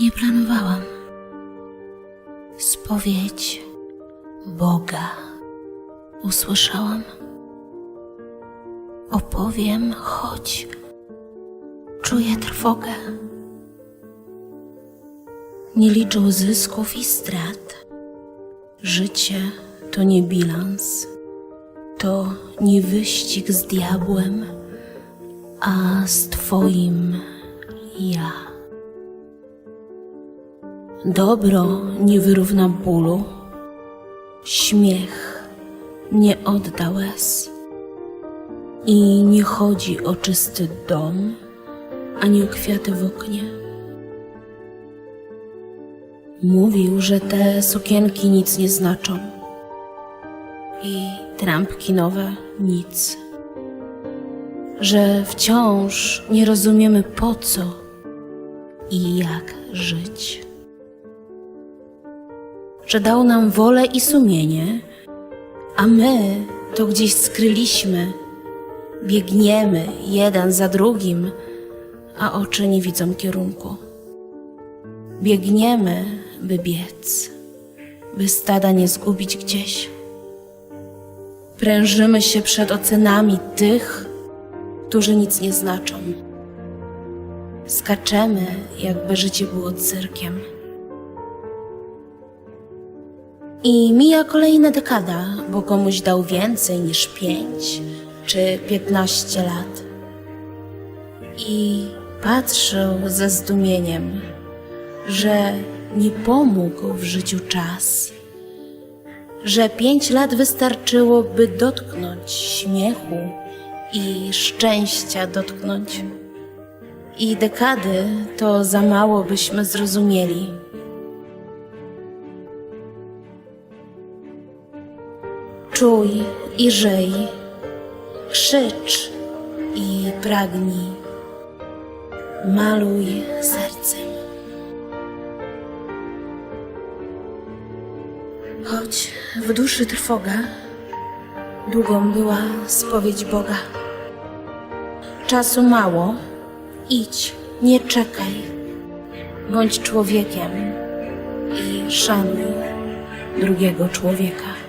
Nie planowałam. Spowiedź Boga usłyszałam. Opowiem, choć czuję trwogę. Nie liczę zysków i strat. Życie to nie bilans, to nie wyścig z diabłem, a z Twoim ja. Dobro nie wyrówna bólu, śmiech nie odda łez. I nie chodzi o czysty dom, ani o kwiaty w oknie. Mówił, że te sukienki nic nie znaczą. I trampki nowe nic. Że wciąż nie rozumiemy po co i jak żyć. Że dał nam wolę i sumienie, a my to gdzieś skryliśmy. Biegniemy jeden za drugim, a oczy nie widzą kierunku. Biegniemy, by biec, by stada nie zgubić gdzieś. Prężymy się przed ocenami tych, którzy nic nie znaczą. Skaczemy, jakby życie było cyrkiem. I mija kolejna dekada, bo komuś dał więcej niż pięć czy piętnaście lat. I patrzył ze zdumieniem, że nie pomógł w życiu czas, że pięć lat wystarczyło, by dotknąć śmiechu i szczęścia dotknąć. I dekady to za mało byśmy zrozumieli. Czuj i żyj, krzycz i pragnij, maluj sercem. Choć w duszy trwoga, długą była spowiedź Boga. Czasu mało, idź, nie czekaj, bądź człowiekiem i szanuj drugiego człowieka.